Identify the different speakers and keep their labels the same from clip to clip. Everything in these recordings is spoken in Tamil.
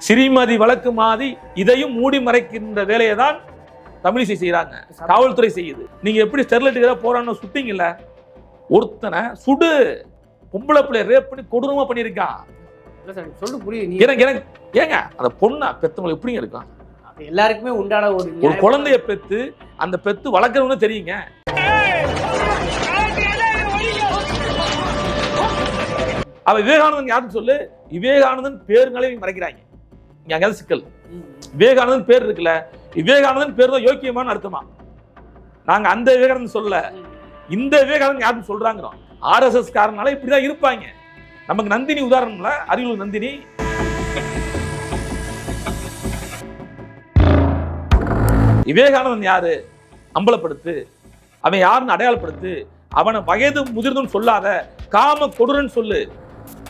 Speaker 1: சிறிமதி
Speaker 2: ஸ்ரீமதி வழக்கு மாதி இதையும் மூடி மறைக்கின்ற வேலையை தான் தமிழிசை செய்யறாங்க காவல்துறை செய்யுது. நீங்க எப்படி ஸ்டெர்லைட்டுக்கு போறான்னு சுட்டிங்கல்ல ஒருத்தனை சுடு பொம்பளை பிள்ளை ரேப் பண்ணி கொடூரமா பண்ணியிருக்கான்
Speaker 3: இல்ல சார் சொல்லு புரியுது
Speaker 2: எனக்கு எனக்கு ஏங்க அந்த பொண்ணை பெத்தவங்களை எப்படிங்க இருக்கும்
Speaker 3: அது எல்லாருக்குமே உண்டான ஒரு
Speaker 2: ஒரு. குழந்தைய பெத்து அந்த பெத்து வளர்க்கறவங்க தெரியுங்க. அவ விவேகானந்தன் யாருன்னு சொல்லு? விவேகானந்தன் பேருங்களே இவங்க மறைக்கிறாங்க. இங்க அங்க சிக்கல். விவேகானந்தன் பேர் இருக்குல்ல விவேகானந்தன் பேர் தான் யோக்கியமான அர்த்தமா? நாங்க அந்த விவேகானந்தன் சொல்லல. இந்த விவேகானந்தன் யாருன்னு சொல்றாங்கிறோம். ஆர்எஸ்எஸ் காரனால இப்படிதான் இருப்பாங்க. நமக்கு நந்தினி உதாரணம்ல அரியலூர் நந்தினி. விவேகானந்தன் யாரு? அம்பலப்படுத்து. அவன் யாருன்னு அடையாளப்படுத்து. அவனை வயது முதிர்ந்தும் சொல்லாத காம கொடுறன்னு சொல்லு.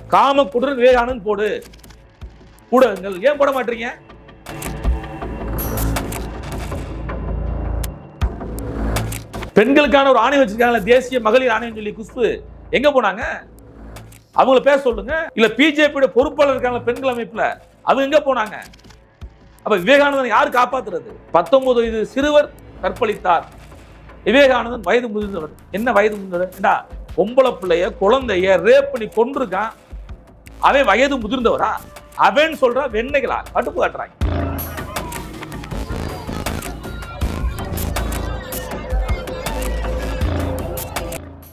Speaker 2: காம கொடுறன் விவேகானந்தன் போடு. ஊடகங்கள் ஏன் போட மாட்டீங்க? பெண்களுக்கான ஒரு ஆணையம் வச்சிருக்காங்க தேசிய மகளிர் ஆணையம் சொல்லி குஷ்பு எங்க போனாங்க? அவங்கள பேச சொல்லுங்க. இல்ல பிஜேபியோட பொறுப்பாளர் இருக்காங்க பெண்கள் அமைப்புல. அவங்க எங்க போனாங்க? அப்ப விவேகானந்தன் யார் காப்பாத்துறது? பத்தொன்பது வயது சிறுவர் கற்பழித்தார். விவேகானந்தன் வயது முதிர்ந்தவர். என்ன வயது முதிர்ந்தவர்? ஏண்டா பொம்பளை பிள்ளைய குழந்தைய ரேப் பண்ணி கொண்டிருக்கான் அவன் வயது முதிர்ந்தவரா? அவன் சொல்றா வெண்ணைகளா கட்டுப்பு காட்டுறாங்க.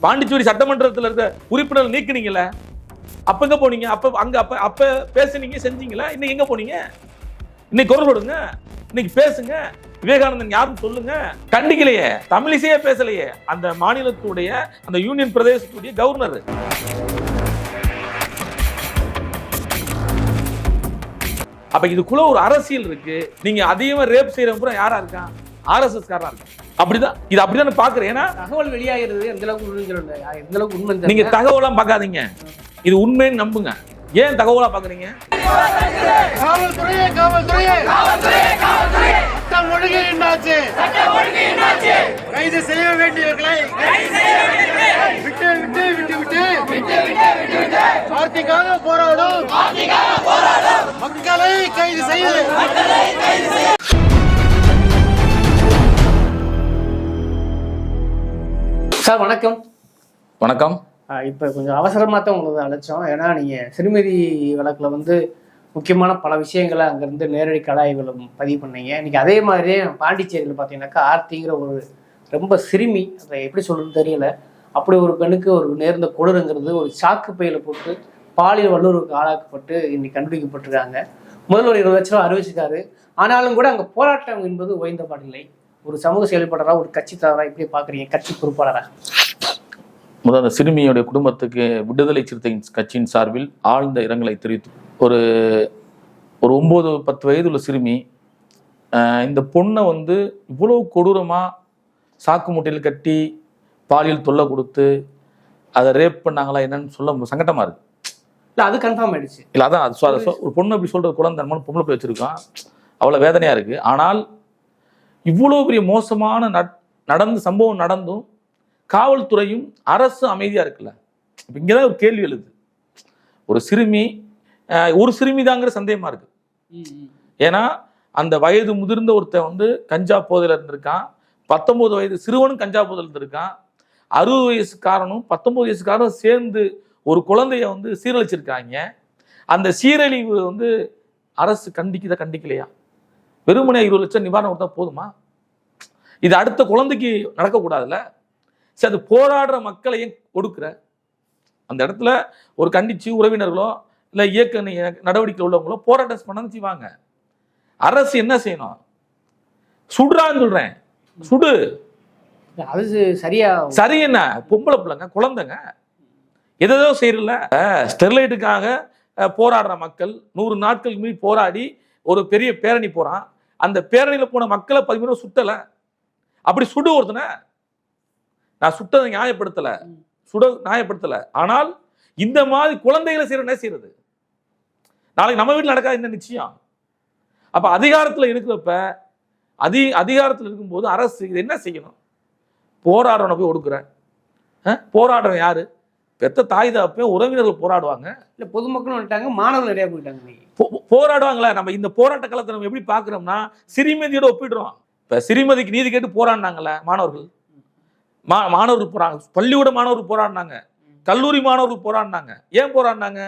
Speaker 2: பாண்டிச்சேரி சட்டமன்றத்தில் இருக்க உறுப்பினர் நீக்குனீங்கல்ல? அப்ப எங்க போனீங்க? அப்ப அங்க அப்ப அப்ப பேசுனீங்க செஞ்சீங்களா? இன்னைக்கு எங்க போனீங்க? இன்னைக்கு குரல் கொடுங்க. இன்னைக்கு பேசுங்க. விவேகானந்தன் யாரும் சொல்லுங்க. கண்டிக்கலையே. தமிழிசையே பேசலையே. அந்த மாநிலத்துடைய அந்த யூனியன் பிரதேசத்துடைய கவர்னர். அப்ப இதுக்குள்ள ஒரு அரசியல் இருக்கு. நீங்க அதிகமா ரேப் செய்யறவங்க பூரா யாரா இருக்கான்? ஆர்எஸ்எஸ் காரா இருக்கான்? அப்படிதான் இது அப்படிதான் பாக்குறேன் ஏன்னா
Speaker 3: தகவல் வெளியாகிறது எந்த அளவுக்கு எந்த அளவுக்கு உண்மை
Speaker 2: நீங்க. தகவலாம் பார்க்காதீங்க. இது உண்மைன்னு நம்புங்க. ஏன் தகவலா பாக்குறீங்க
Speaker 4: கைது செய்ய வேண்டியவர்களை விட்டு விட்டு விட்டு விட்டு. வார்த்தைக்காக போராடும். மக்களை கைது செய்ய
Speaker 3: சார் வணக்கம்.
Speaker 2: வணக்கம்.
Speaker 3: இப்ப கொஞ்சம் அவசரமா தான் உங்களுக்கு அழைச்சோம். ஏன்னா நீங்க சிறுமதி வழக்குல வந்து முக்கியமான பல விஷயங்களை அங்கிருந்து நேரடி கலாய்வுகளும் பதிவு பண்ணீங்க. இன்னைக்கு அதே மாதிரியே பாண்டிச்சேரியில் பார்த்தீங்கன்னாக்கா ஆர்த்திங்கிற ஒரு ரொம்ப சிறுமி அதை எப்படி சொல்றதுன்னு தெரியல. அப்படி ஒரு பெண்ணுக்கு ஒரு நேர்ந்த கொடருங்கிறது ஒரு சாக்கு பையில போட்டு பாலியல் வல்லுறவுக்கு ஆளாக்கப்பட்டு இன்னைக்கு கண்டுபிடிக்கப்பட்டிருக்காங்க. முதல்வர் இருபது லட்ச ரூபா அறிவிச்சிருக்காரு. ஆனாலும் கூட அங்கே போராட்டம் என்பது ஓய்ந்த பாடில்லை. ஒரு சமூக செயல்பாளராக ஒரு கட்சி தலைவராக எப்படி பார்க்குறீங்க கட்சி பொறுப்பாளராக
Speaker 2: முதல் அந்த சிறுமியுடைய குடும்பத்துக்கு விடுதலை சிறுத்தையின் கட்சியின் சார்பில் ஆழ்ந்த இரங்கலை தெரிவித்து ஒரு ஒரு ஒன்பது பத்து வயது உள்ள சிறுமி இந்த பொண்ணை வந்து இவ்வளவு கொடூரமா சாக்கு மூட்டையில் கட்டி பாலியல் தொல்லை கொடுத்து அதை ரேப் பண்ணாங்களா என்னன்னு சொல்ல சங்கடமா இருக்கு.
Speaker 3: இல்லை அது கன்ஃபார்ம் ஆயிடுச்சு.
Speaker 2: இல்லை அதான் அது ஒரு பொண்ணு அப்படி சொல்றது குழந்தை பொம்பளை போய் வச்சிருக்கான் அவ்வளோ வேதனையா இருக்கு. ஆனால் இவ்வளோ பெரிய மோசமான நட்- நடந்து சம்பவம் நடந்தும் காவல்துறையும் அரசு அமைதியா இருக்குல்ல? இப்ப இங்கதான் ஒரு கேள்வி எழுது. ஒரு சிறுமி ஒரு சிறுமிதாங்கிற சந்தேகமா இருக்கு. ஏன்னா அந்த வயது முதிர்ந்த ஒருத்தன் வந்து கஞ்சா போதையில இருந்திருக்கான். பத்தொன்பது வயது சிறுவனும் கஞ்சா போதையில இருந்திருக்கான். அறுபது வயசுக்காரனும் பத்தொன்பது வயசுக்காரனும் சேர்ந்து ஒரு குழந்தைய வந்து சீரழிச்சிருக்காங்க. அந்த சீரழிவு வந்து அரசு கண்டிக்குதா கண்டிக்கலையா? வெறுமனே இருபது லட்சம் நிவாரணம் கொடுத்தா போதுமா? இது அடுத்த குழந்தைக்கு நடக்கக்கூடாதுல்ல? சரி அது போராடுற மக்களை ஏன் ஒடுக்குற அந்த இடத்துல ஒரு கண்டிச்சு உறவினர்களோ இல்லை இயக்க நடவடிக்கை உள்ளவங்களோ போராட்டம் பண்ண செய்வாங்க. அரசு என்ன செய்யணும்? சுடுறான்னு சொல்றேன். சுடு.
Speaker 3: அது சரியா
Speaker 2: சரி என்ன? பொம்பளை பிள்ளைங்க குழந்தைங்க. எதோ செய்யறல ஸ்டெர்லைட்டுக்காக போராடுற மக்கள் நூறு நாட்கள் மீறி போராடி ஒரு பெரிய பேரணி போறான். அந்த பேரணியில போன மக்களை பதிமூணு சுட்டல. அப்படி சுடு ஒருத்தனை நான் சுட்டதை நியாயப்படுத்தல. சுட நியாயப்படுத்தல. ஆனால் இந்த மாதிரி குழந்தைகளை செய்யற என்ன செய்யறது? நாளைக்கு நம்ம வீட்டில் நடக்காது என்ன நிச்சயம்? அப்ப அதிகாரத்துல இருக்கிறப்ப அதி அதிகாரத்துல இருக்கும்போது அரசு இது என்ன செய்யணும்? போராடுறவனை போய் ஒடுக்குற அஹ்? போராடுறவன் யாரு? பெத்த தாய் தகப்பன் உறவினர்கள் போராடுவாங்க.
Speaker 3: இல்ல பொதுமக்களும் வந்துட்டாங்க மாணவர்கள் நிறைய போயிட்டாங்க
Speaker 2: போராடுவாங்களா. நம்ம இந்த போராட்ட காலத்தை நம்ம எப்படி பார்க்குறோம்னா சிறுமதியோட ஒப்பிடுறோம். இப்போ சிறுமதிக்கு நீதி கேட்டு போராடினாங்கல்ல மாணவர்கள்? மா மாணவர்கள் போறாங்க. பள்ளிக்கூட மாணவர்கள் போராடினாங்க. கல்லூரி மாணவர்கள் போராடினாங்க. ஏன் போராடினாங்க?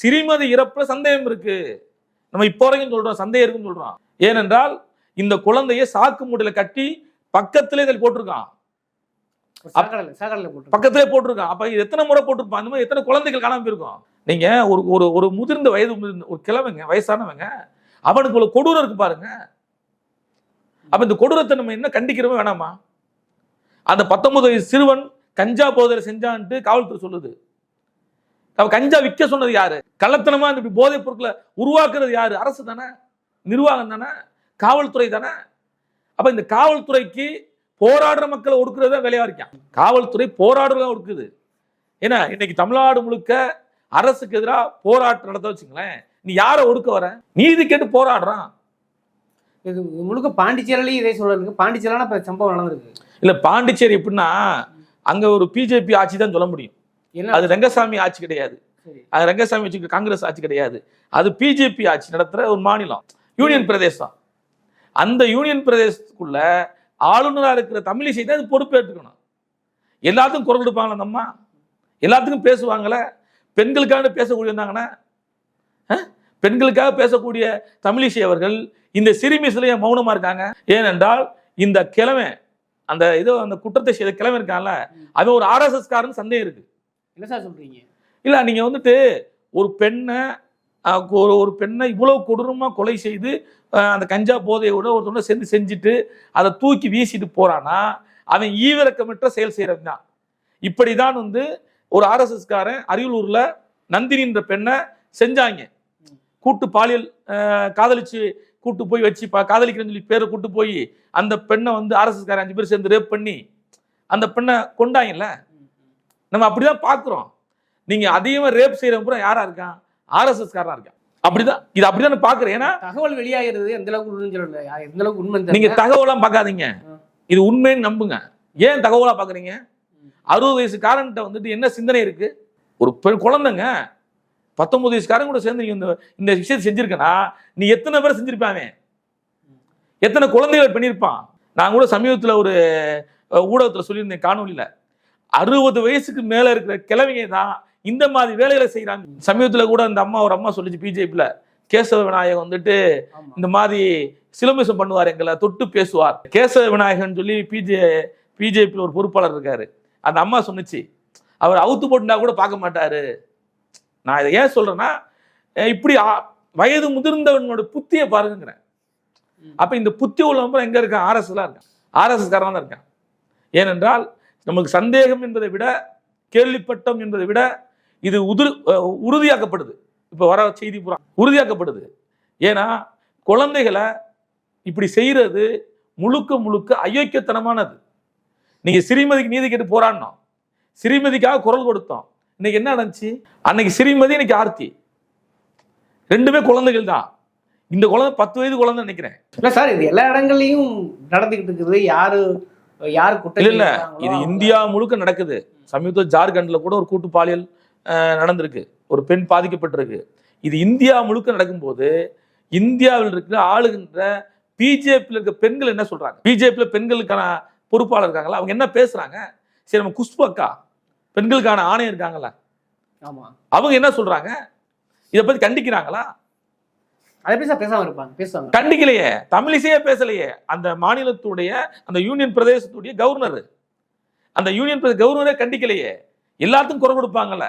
Speaker 2: சிறுமதி இறப்புல சந்தேகம் இருக்கு. நம்ம இப்போ வரைக்கும் சொல்றோம் சந்தேகம் இருக்குன்னு சொல்றோம். ஏனென்றால் இந்த குழந்தைய சாக்கு மூட்டையில கட்டி பக்கத்திலே இதில் போட்டிருக்கான். பக்கத்திலே போட்டிருக்கான். அப்ப எத்தனை முறை போட்டிருப்பான்? அந்த மாதிரி எத்தனை குழந்தைகள் காணாம போயிருக்கும்? நீங்க ஒரு ஒரு ஒரு முதிர்ந்த வயது ஒரு கிழவங்க வயசானவங்க அவனுக்கு ஒரு கொடூரம் இருக்கு பாருங்க. அப்ப இந்த கொடூரத்தை நம்ம என்ன கண்டிக்கிறோமே வேணாமா? அந்த பத்தொன்பது வயசு சிறுவன் கஞ்சா போதையில் செஞ்சான்ட்டு காவல்துறை சொல்லுது. அவன் கஞ்சா விற்க சொன்னது யாரு? கள்ளத்தனமா இந்த இப்படி போதைப் பொருட்களை உருவாக்குறது யாரு? அரசு தானே நிர்வாகம் தானே காவல்துறை தானே. அப்ப இந்த காவல்துறைக்கு போராடுற மக்களை ஒடுக்குறது தான் வேலையா இருக்கான். காவல்துறை போராடுறதா ஒடுக்குது. ஏன்னா இன்னைக்கு தமிழ்நாடு முழுக்க அரசுக்கு எதிராக போராட்டம் நடத்த வச்சுங்களேன். நீ யாரை ஒடுக்க வர? நீதி கேட்டு போராடுறான்.
Speaker 3: இது முழுக்க பாண்டிச்சேரிலையும் இதே இருக்கு. பாண்டிச்சேரியான இப்ப சம்பவம் நடந்திருக்கு.
Speaker 2: இல்ல பாண்டிச்சேரி எப்படின்னா அங்க ஒரு பிஜேபி ஆட்சி தான் சொல்ல முடியும். அது ரங்கசாமி ஆட்சி கிடையாது. அது ரங்கசாமி வச்சுக்கிற காங்கிரஸ் ஆட்சி கிடையாது. அது பிஜேபி ஆட்சி நடத்துற ஒரு மாநிலம். யூனியன் பிரதேசம். அந்த யூனியன் பிரதேசத்துக்குள்ள ஆளுநரா இருக்கிற தமிழிசை தான் இது பொறுப்பேற்றுக்கணும். எல்லாத்துக்கும் குரல் கொடுப்பாங்களா அந்த அம்மா எல்லாத்துக்கும் பேசுவாங்களே? பெண்களுக்காக பேசக்கூடிய இருந்தாங்கன்னா? பெண்களுக்காக பேசக்கூடிய தமிழிசை அவர்கள் இந்த சிறுமி சிலைய மௌனமா இருக்காங்க. ஏனென்றால் இந்த கிழமை அந்த இது அந்த குற்றத்தை செய்த கிழமை இருக்கான்ல அவன் ஒரு ஆர்எஸ்எஸ் காரன் சந்தேகம் இருக்கு.
Speaker 3: என்ன சார் சொல்றீங்க?
Speaker 2: இல்ல நீங்க வந்துட்டு ஒரு பெண்ணை ஒரு ஒரு பெண்ணை இவ்வளவு கொடூரமா கொலை செய்து அந்த கஞ்சா போதையோட ஒருத்தவங்க சேர்ந்து செஞ்சுட்டு அதை தூக்கி வீசிட்டு போறானா அவன் ஈவிரக்கமற்ற செயல் செய்யறவன் தான். இப்படிதான் வந்து ஒரு ஆர்எஸ்எஸ் காரன் அரியலூர்ல நந்தினின்ற பெண்ணை செஞ்சாங்க. கூட்டு பாலியல் காதலிச்சு கூட்டு போய் வச்சு பா- காதலிக்கிறேன்னு சொல்லி பேரை கூட்டு போய் அந்த பெண்ணை வந்து ஆர்எஸ்எஸ் காரன் அஞ்சு பேர் சேர்ந்து ரேப் பண்ணி அந்த பெண்ணை கொண்டாங்கல்ல. நம்ம அப்படிதான் பார்க்குறோம் நீங்க அதிகமா ரேப் செய்யறவங்க பூரா யாரா இருக்கான்? ஆர்எஸ்எஸ் காரனா இருக்கான். அப்படிதான் இது அப்படிதான் பாக்குறேன். ஏன்னா
Speaker 3: தகவல் வெளியாகிறது எந்த அளவுக்கு எந்த அளவுக்கு உண்மை
Speaker 2: நீங்க. தகவலாம் பார்க்காதீங்க. இது உண்மைன்னு நம்புங்க. ஏன் தகவலா பாக்குறீங்க? அறுபது வயசுக்காரன்ட்ட வந்துட்டு என்ன சிந்தனை இருக்கு? ஒரு பெண் குழந்தைங்க பத்தொன்பது வயசுக்காரன் கூட சேர்ந்து நீங்க இந்த இந்த விஷயத்தை செஞ்சிருக்கனா? நீ எத்தனை பேர் செஞ்சிருப்பான் எத்தனை குழந்தைகள் பண்ணியிருப்பான் நான் கூட சமீபத்துல ஒரு ஊடகத்துல சொல்லியிருந்தேன் காணொலியில அறுபது வயசுக்கு மேல இருக்கிற கிழவிங்க தான் இந்த மாதிரி வேலைகளை செய்யறாங்க சமீபத்துல கூட அந்த அம்மா ஒரு அம்மா சொல்லிச்சு பிஜேபியில. கேசவ விநாயகம் வந்துட்டு. இந்த மாதிரி சிலமிசம் பண்ணுவார் எங்களை தொட்டு பேசுவார். கேசவ விநாயகன் சொல்லி பிஜே பிஜேபியில் ஒரு பொறுப்பாளர் இருக்காரு. அந்த அம்மா சொன்னுச்சு. அவர் அவுத்து போட்டுனா கூட பார்க்க மாட்டாரு. நான் இதை ஏன் சொல்றேன்னா அஹ் இப்படி வயது முதிர்ந்தவனோட புத்தியை பாருங்கிறேன். அப்ப இந்த புத்தி உள்ளவன் எங்க இருக்கான்? ஆர்எஸ்லாம் இருக்கான். ஆர்எஸ் காரன் தான் இருக்கான். ஏனென்றால் நமக்கு சந்தேகம் என்பதை விட கேள்விப்பட்டோம் என்பதை விட இது உதிர் உறுதியாக்கப்படுது. இப்போ வர செய்தி பூரா உறுதியாக்கப்படுது. ஏன்னா குழந்தைகளை இப்படி செய்யறது முழுக்க முழுக்க அயோக்கியத்தனமானது. நீங்க சிறுமதிக்கு நீதி கேட்டு போராடினோம் சிறுமதிக்காக குரல் கொடுத்தோம். இன்னைக்கு என்ன நடந்துச்சு? அன்னைக்கு சிறுமதி இன்னைக்கு ஆர்த்தி. ரெண்டுமே குழந்தைகள் தான். இந்த குழந்தை பத்து வயது குழந்தை நினைக்கிறேன்.
Speaker 3: இல்ல சார் இது எல்லா இடங்கள்லயும் நடந்துகிட்டு இருக்குது. யாரு யாரு குற்றம்
Speaker 2: இல்ல இது இந்தியா முழுக்க நடக்குது. சமீபத்தில் ஜார்க்கண்ட்ல கூட ஒரு கூட்டு பாலியல் நடந்திருக்கு. ஒரு பெண் பாதிக்கப்பட்டிருக்கு. இது இந்தியா முழுக்க நடக்கும்போது இந்தியாவில் இருக்கிற ஆளுகின்ற பிஜேபியில் இருக்க பெண்கள் என்ன சொல்றாங்க? பிஜேபியில் பெண்களுக்கான பொறுப்பாளர் இருக்காங்களா அவங்க என்ன பேசுறாங்க? சரி நம்ம குஷ்பு அக்கா பெண்களுக்கான ஆணையம் இருக்காங்களா
Speaker 3: ஆமா.
Speaker 2: அவங்க என்ன சொல்றாங்க? இதை பத்தி கண்டிக்கிறாங்களா?
Speaker 3: அதை சார் பேசாம இருப்பாங்க பேசுவாங்க.
Speaker 2: கண்டிக்கலையே தமிழிசையே பேசலையே. அந்த மாநிலத்துடைய அந்த யூனியன் பிரதேசத்துடைய கவர்னர். அந்த யூனியன் பிரதேச கவர்னரே கண்டிக்கலையே. எல்லாத்துக்கும் குரல் கொடுப்பாங்கல்ல.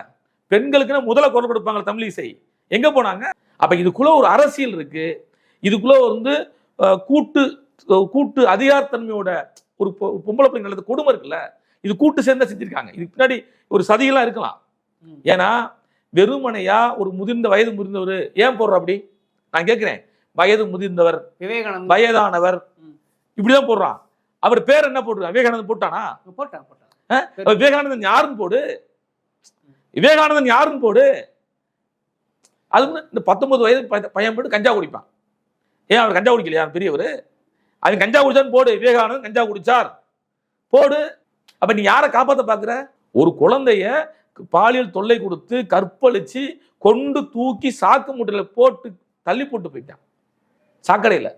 Speaker 2: பெண்களுக்குன்னு முதல்ல குரல் கொடுப்பாங்க தமிழிசை. எங்க போனாங்க? அப்ப இதுக்குள்ள ஒரு அரசியல் இருக்கு. இதுக்குள்ள வந்து கூட்டு கூட்டு அதிகாரத்தன்மையோட ஒரு பொம்பளை பிள்ளை நல்லது கொடுமை இருக்குல்ல இது கூட்டு சேர்ந்தா செஞ்சிருக்காங்க. இதுக்கு பின்னாடி ஒரு சதியெல்லாம் இருக்கலாம். ஏன்னா வெறுமனையா ஒரு முதிர்ந்த வயது முதிர்ந்தவர் ஏன் போடுற அப்படி? நான் கேட்கிறேன். வயது முதிர்ந்தவர்
Speaker 3: விவேகானந்த்
Speaker 2: வயதானவர். இப்படிதான் போடுறான். அவர் பேர் என்ன போடுறான் விவேகானந்தன் போட்டானா?
Speaker 3: போட்டான் போட்டான்.
Speaker 2: விவேகானந்தன் யாருன்னு போடு. விவேகானந்தன் யாருன்னு போடு. அது இந்த பத்தொன்பது வயது பைய- பையன் போட்டு கஞ்சா குடிப்பான். ஏன் அவர் கஞ்சா குடிக்கலையா? பெரியவர். அவன் கஞ்சா குடிச்சான்னு போடு. விவேகானந்தன் கஞ்சா குடிச்சார். போடு. அப்ப நீ யாரை காப்பாத்த பாக்குற ஒரு குழந்தைய பாலியல் தொல்லை கொடுத்து கற்பழிச்சு கொண்டு தூக்கி சாக்கு மூட்டையில போட்டு தள்ளி போட்டு போயிட்டான். சாக்கடையில.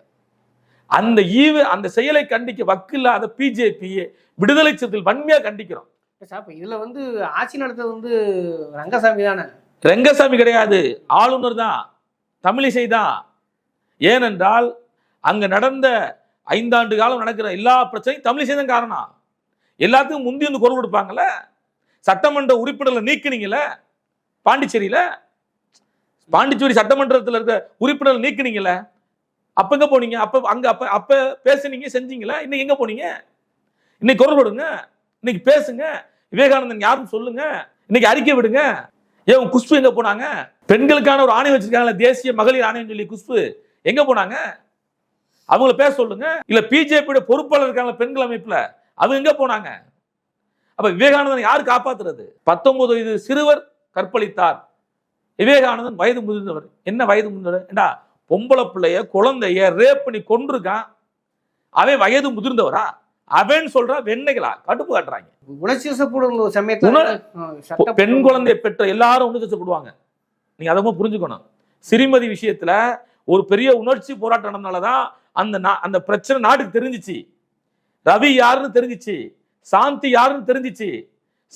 Speaker 2: அந்த ஈவு அந்த செயலை கண்டிக்க வக்கில்லாத பிஜேபி விடுதலை சிறுத்தைகள் வன்மையா கண்டிக்கிறோம்.
Speaker 3: இதுல வந்து ஆட்சி நடத்துறது வந்து ரங்கசாமி தானே?
Speaker 2: ரெங்கசாமி கிடையாது. ஆளுநர் தான். தமிழிசை தான். ஏனென்றால் அங்க நடந்த ஐந்தாண்டு காலம் நடக்கிற எல்லா பிரச்சனையும் தமிழிசை தான் காரணம். எல்லாத்துக்கும் முந்தி வந்து குரல் கொடுப்பாங்கல்ல? சட்டமன்ற உறுப்பினர்களை நீக்கினீங்கல்ல? பாண்டிச்சேரியில்? பாண்டிச்சேரி சட்டமன்றத்தில் இருக்க உறுப்பினர்கள் நீக்கினீங்கல்ல? அப்ப எங்க போனீங்க? அப்ப அங்க அப்ப அப்ப பேசுனீங்க செஞ்சீங்களா? இன்னைக்கு எங்க போனீங்க? இன்னைக்கு குரல் கொடுங்க. இன்னைக்கு பேசுங்க. விவேகானந்தன் யாருன்னு சொல்லுங்க. இன்னைக்கு அறிக்கை விடுங்க. ஏன் குஷ்பு எங்க போனாங்க? பெண்களுக்கான ஒரு ஆணையம் வச்சிருக்காங்கல்ல தேசிய மகளிர் ஆணையம் சொல்லி குஷ்பு. எங்க போனாங்க? அவங்கள பேச சொல்லுங்க. இல்ல பிஜேபியோட பொறுப்பாளர் இருக்காங்க பெண்கள் அமைப்புல. அவங்க எங்க போனாங்க? அப்ப விவேகானந்தன் யார் காப்பாத்துறது? பத்தொன்பது வயது சிறுவர் கற்பழித்தார். விவேகானந்தன் வயது முதிர்ந்தவர். என்ன வயது முதிர்ந்தவர்? ஏண்டா பொம்பளை பிள்ளைய குழந்தைய ரேப் பண்ணி கொண்டிருக்கான் அவன் வயது முதிர்ந்தவரா? அவன் சொல்றா வெண்ணைகளா? கடுப்பு காட்டுறாங்க.
Speaker 3: உணர்ச்சி வசப்படும் சமயத்துல
Speaker 2: பெண் குழந்தையை பெற்ற எல்லாரும் உணர்ச்சிப்படுவாங்க நீங்க அதை புரிஞ்சுக்கணும். சிறுமதி விஷயத்துல ஒரு பெரிய உணர்ச்சி போராட்டம் நடந்தனாலதான் அந்த அந்த பிரச்சனை நாட்டுக்கு தெரிஞ்சிச்சு. ரவி யாருன்னு தெரிஞ்சிச்சு. சாந்தி யாருன்னு தெரிஞ்சிச்சு.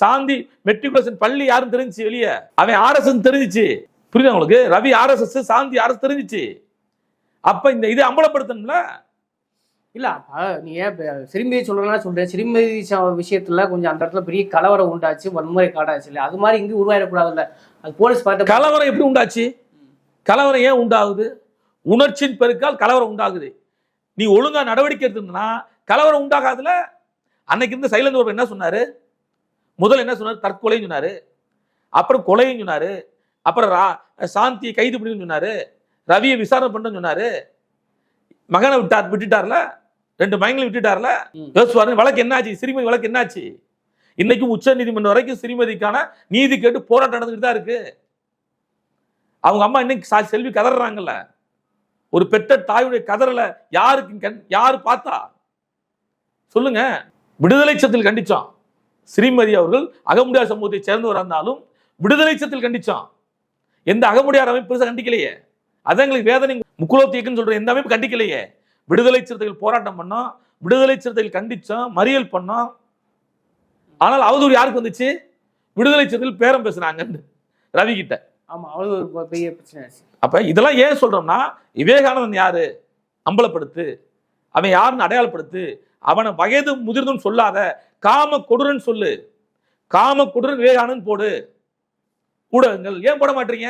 Speaker 2: சாந்தி மெட்ரிகுலேஷன் பள்ளி யாருன்னு தெரிஞ்சிச்சு வெளியே? அவன் ஆர்எஸ் தெரிஞ்சிச்சு. புரியுதா உங்களுக்கு? ரவி ஆர்எஸ்எஸ் சாந்தி ஆர்எஸ் தெரிஞ்சிச்சு. அப்ப இந்த இதை அம்பலப்படுத்தணும்ல?
Speaker 3: இல்ல நீ ஏன் சிறுமியை சொல்றேன்னா சொல்றேன் சிறுமதி விஷயத்துல கொஞ்சம் அந்த இடத்துல பெரிய கலவரம் உண்டாச்சு வன்முறை காடாச்சு இல்ல அது மாதிரி இங்க உருவாயிடக்கூடாதுல்ல. அது போலீஸ் பார்த்து
Speaker 2: கலவரம் எப்படி உண்டாச்சு? கலவரம் ஏன் உண்டாகுது? உணர்ச்சியின் பெருக்கால் கலவரம் உண்டாகுது. நீ ஒழுங்கா நடவடிக்கை எடுத்திருந்தனா கலவரம் உண்டாகாதுல? அன்னைக்கு இருந்த சைலண்ட் ஒரு என்ன சொன்னாரு? முதல்ல என்ன சொன்னாரு? தற்கொலைன்னு சொன்னாரு. அப்புறம் கொலைன்னு சொன்னாரு. அப்புறம் ரா- சாந்தியை கைது பண்ணின்னு சொன்னாரு. ரவியை விசாரணை பண்ணுன்னு சொன்னாரு. மகனை விட்டார் விட்டுட்டார்ல? ரெண்டு மகங்களை விட்டுட்டார்ல? பாருங்க வழக்கு என்னாச்சு? சிறுமதி வழக்கு என்னாச்சு? இன்னைக்கும் உச்ச நீதிமன்றம் வரைக்கும் சிறுமதிக்கான நீதி கேட்டு போராட்டம் நடந்துகிட்டு தான் இருக்கு. அவங்க அம்மா இன்னைக்கு செல்வி கதறாங்கல்ல. ஒரு பெற்ற தாயுடைய கதறல யாருக்கு கண் யாரு பார்த்தா? சொல்லுங்க. விடுதலை சத்தில் கண்டிச்சோம் ஸ்ரீமதி அவர்கள் அகமுடியார் சமூகத்தை சேர்ந்தவர் இருந்தாலும் விடுதலை சத்தில் கண்டிச்சோம் எந்த அகமுடியார் அமைப்பு பெருசாக கண்டிக்கலையே. அதான் எங்களுக்கு வேதனை முக்குலோத்தியக்குன்னு சொல்ற எந்த அமைப்பு கண்டிக்கலையே. விடுதலை சிறுத்தைகள் போராட்டம் பண்ணோம் விடுதலை சிறுத்தைகள் கண்டிச்சோம் மறியல் பண்ணோம் ஆனால் அவதூறு யாருக்கு வந்துச்சு? விடுதலை சிறுத்தைகள் பேரம் பேசுனாங்கன்னு ரவி கிட்ட
Speaker 3: ஆமா அவதூறு பெரிய பிரச்சனை ஆச்சு.
Speaker 2: அப்ப இதெல்லாம் ஏன் சொல்றோம்னா விவேகானந்தன் யாரு? அம்பலப்படுத்து. அவன் யாருன்னு அடையாளப்படுத்து. அவனை வயது முதிர்ந்துன்னு சொல்லாத காம கொடுரன் சொல்லு. காம கொடுரன் விவேகானந்தன் போடு. ஊடகங்கள் ஏன் போட மாட்டீங்க?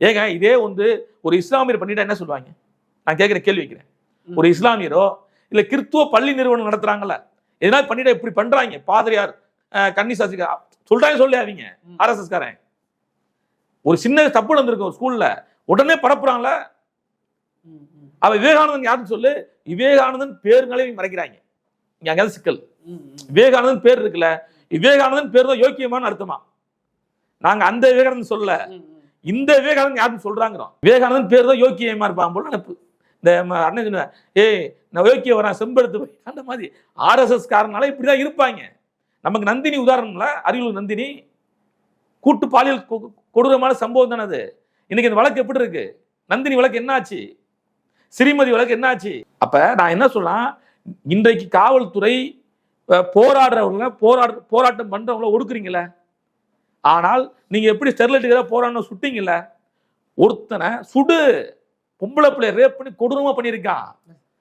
Speaker 2: ஏங்க இதே வந்து ஒரு இஸ்லாமியர் பண்ணிட்டா என்ன சொல்லுவாங்க? நான் கேட்கிற கேள்வி வைக்கிறேன். ஒரு இஸ்லாமியரோ இல்ல கிறிஸ்துவ பள்ளி நிறுவனம் நடத்துறாங்கல்ல எதனா பண்ணிட்டா இப்படி பண்றாங்க? பாதிரியார் அஹ், கன்னிசாஸ்திரி சொல்றாங்க சொல்லி அவங்க
Speaker 3: ம்.
Speaker 2: ஒரு சின்ன தப்பு நடந்திருக்கும் ஸ்கூல்ல உடனே பரப்புறாங்கல்ல அவ விவேகானந்தன் யாருன்னு சொல்லு? விவேகானந்தன் பேருங்களே மறைக்கிறாங்க. இங்க அங்க சிக்கல். விவேகானந்தன் பேர் இருக்குல்ல? விவேகானந்தன் பேர் தான் யோக்கியமான அர்த்தமா? நாங்க அந்த விவேகானந்தன் சொல்லல. இந்த விவேகானந்தன் யாருன்னு சொல்றாங்கிறோம். விவேகானந்தன் பேர் தான் யோக்கியமா இருப்பான் போல நினைப்பு. இந்த அண்ணன் சொன்ன ஏய் நான் யோக்கிய வரேன் செம்பெடுத்து போய். அந்த மாதிரி. ஆர்எஸ்எஸ் காரனால இப்படிதான் இருப்பாங்க. நமக்கு நந்தினி உதாரணம்ல அரியலூர் நந்தினி. கூட்டு பாலியல் கொடூரமான சம்பவம் தானே அது? இன்னைக்கு இந்த வழக்கு எப்படி இருக்கு? நந்தினி வழக்கு என்னாச்சு? ஸ்ரீமதி வழக்கு என்னாச்சு? அப்ப நான் என்ன சொல்லலாம் இன்றைக்கு காவல்துறை போராடுறவங்கள போராட போராட்டம் பண்றவங்கள ஒடுக்குறீங்களே ஆனால் நீங்க எப்படி ஸ்டெர்லைட் ஏதாவது போராடணும் சுட்டீங்கல்ல? ஒருத்தனை சுடு பொம்பளை பிள்ளைய ரேப் பண்ணி கொடூரமா பண்ணியிருக்கான்.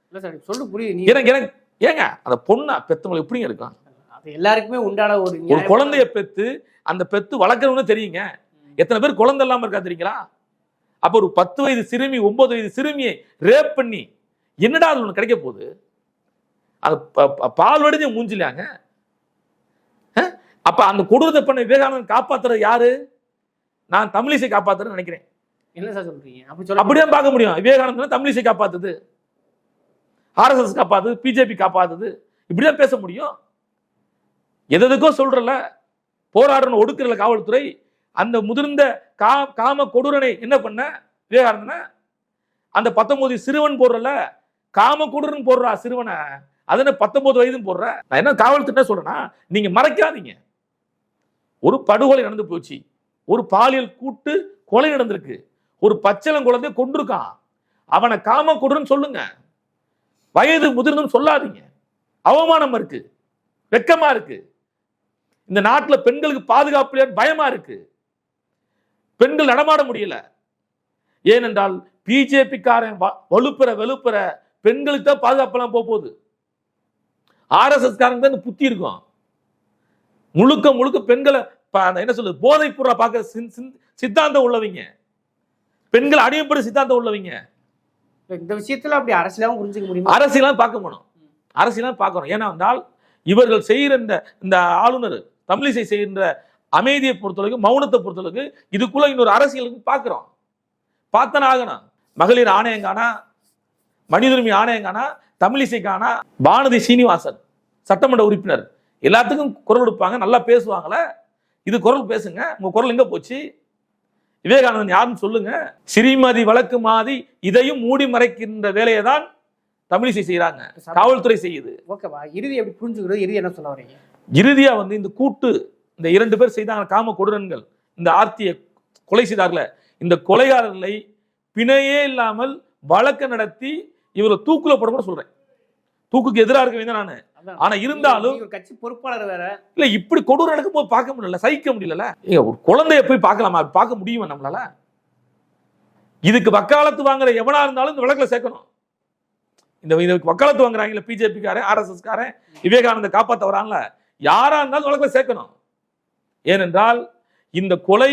Speaker 3: இல்ல சார் சொல்லு புரியுது.
Speaker 2: ஏங்க அந்த பொண்ணா பெத்தவங்களை எப்படிங்க இருக்கான்
Speaker 3: அது எல்லாருக்குமே உண்டான ஒரு
Speaker 2: ஒரு. குழந்தைய பெத்து அந்த பெத்து வளர்க்கறவனு தெரியுங்க. எத்தனை பேர் குழந்தை இல்லாம இருக்கா தெரியுங்களா? அப்ப ஒரு பத்து வயது சிறுமி ஒன்பது வயது சிறுமியை ரேப் பண்ணி என்னடா அது ஒண்ணு கிடைக்க போகுது? அது பால் வடிஞ்ச மூஞ்சிலாங்க? அப்ப அந்த கொடூரத்தை பண்ண விவேகானந்தன் காப்பாத்துறது யாரு? நான் தமிழிசை காப்பாத்துறேன்னு நினைக்கிறேன்.
Speaker 3: என்ன சார் சொல்றீங்க? அப்படி சொல்ல
Speaker 2: அப்படிதான் பார்க்க முடியும். விவேகானந்தன் தமிழிசை காப்பாத்துது. ஆர்எஸ்எஸ் காப்பாத்துது பிஜேபி காப்பாத்துது. இப்படிதான் பேச முடியும். எதுக்கோ சொல்றல போராடணும் ஒடுக்கிற காவல்துறை அந்த முதிர்ந்த கா காம கொடூரனை என்ன பண்ண விவேகானந்தன அந்த பத்தொன்பது சிறுவன் போடுறல காம கொடூரன் போடுறா சிறுவனை அதன பத்தொன்பது வயதுன்னு போடுற. நான் என்ன காவல்துறை என்ன சொல்றேன்னா நீங்க மறைக்காதீங்க. ஒரு படுகொலை நடந்து போச்சு. ஒரு பாலியல் கூட்டு கொலை நடந்திருக்கு. ஒரு பச்சளம் குழந்தை கொண்டிருக்கான் அவனை காம கொடுன்னு சொல்லுங்க. வயது முதிர்ந்துன்னு சொல்லாதீங்க. அவமானம் இருக்கு. வெக்கமா இருக்கு. இந்த நாட்டுல பெண்களுக்கு பாதுகாப்பு இல்லையான்னு பயமா இருக்கு. பெண்கள் நடமாட முடியல. ஏனென்றால் பிஜேபிக்காரன் வலுப்புற வெளுப்புற பெண்களுக்கு தான் பாதுகாப்பெல்லாம் போக போகுது. ஆர்எஸ்எஸ் காரங்க தான் புத்தி இருக்கும். முழுக்க முழுக்க பெண்களை என்ன சொல்லுது போதைப் பொருளை பார்க்க சித்தாந்தம் உள்ளவங்க. பெண்கள் அடிமைப்படும் சித்தாந்தம் உள்ளவங்க.
Speaker 3: இந்த விஷயத்துல அப்படி அரசியலாவும் புரிஞ்சுக்க முடியுமா?
Speaker 2: அரசியலாம் பார்க்க போனோம் அரசியலாம் பார்க்கணும் ஏன்னா என்றால் இவர்கள் செய்கிற இந்த இந்த ஆளுநர் தமிழிசை செய்கின்ற அமைதியை பொறுத்தளவுக்கு மௌனத்தை பொறுத்தளவுக்கு இதுக்குள்ள இன்னொரு அரசியலுக்கு பார்க்குறோம். பார்த்தன ஆகணும். மகளிர் ஆணையம் காணா ஆணையங்கானா தமிழிசைக்கானா ஆணையம் காணா தமிழிசை காணா சீனிவாசன் சட்டமன்ற உறுப்பினர். எல்லாத்துக்கும் குரல் கொடுப்பாங்க நல்லா பேசுவாங்களே. இது குரல் பேசுங்க உங்கள் குரல் எங்கே போச்சு? விவேகானந்தன் யாருன்னு சொல்லுங்க. ஸ்ரீமதி வழக்கு மாதி இதையும் மூடி மறைக்கின்ற வேலையை தான் தமிழிசை செய்றாங்க காவல்துறை செய்யுது.
Speaker 3: ஓகேவா? இறுதி எப்படி புரிஞ்சுக்கிறது? இறுதி என்ன சொல்ல வரீங்க
Speaker 2: இறுதியா வந்து இந்த கூட்டு இந்த இரண்டு பேர் செய்தாங்க காம கொடூரன்கள். இந்த ஆர்த்தியை கொலை செய்தார்களே. இந்த கொலைகாரர்களை பிணையே இல்லாமல் வழக்கு நடத்தி இவரை தூக்குல போடணும்னு சொல்றேன். தூக்குக்கு எதிராக இருக்க வேண்டிய நானு. ஆனா இருந்தாலும்
Speaker 3: கட்சி பொறுப்பாளர் வேற.
Speaker 2: இல்ல இப்படி கொடூரம் நடக்கும் போது பார்க்க முடியல சகிக்க முடியல ஒரு குழந்தைய போய் பார்க்கலாமா? பார்க்க முடியுமா நம்மளால? இதுக்கு வக்காலத்து வாங்குற எவனா இருந்தாலும் இந்த விளக்குல சேர்க்கணும். இந்த வக்காலத்து வாங்குறாங்கல்ல பிஜேபி காரன் ஆர்எஸ்எஸ் காரன் விவேகானந்த காப்பாத்த யாரா இருந்தாலும் உலகத்தில் சேர்க்கணும். ஏனென்றால் இந்த கொலை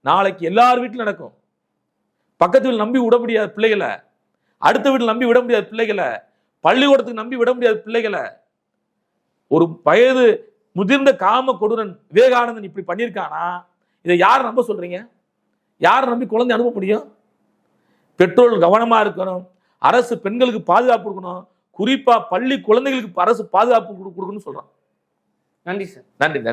Speaker 2: நாளைக்கு எல்லார் வீட்டிலும் நடக்கும். பக்கத்து வீட்டில் நம்பி விட முடியாத பிள்ளைகளை அடுத்த வீட்டில் நம்பி விட முடியாத பிள்ளைகளை பள்ளிக்கூடத்துக்கு நம்பி விட முடியாத பிள்ளைகளை ஒரு வயது முதிர்ந்த காம கொடூரன் விவேகானந்தன் இப்படி பண்ணியிருக்கானா? இதை யார் நம்ப சொல்றீங்க? யார் நம்பி குழந்தை அனுப்ப முடியும்? பெற்றோர் கவனமாக இருக்கணும். அரசு பெண்களுக்கு பாதுகாப்பு கொடுக்கணும். குறிப்பா பள்ளி குழந்தைகளுக்கு அரசு பாதுகாப்பு கொடு- கொடுக்கணும்னு சொல்றான்.
Speaker 3: நன்றி சார்.
Speaker 2: நன்றி நன்றி.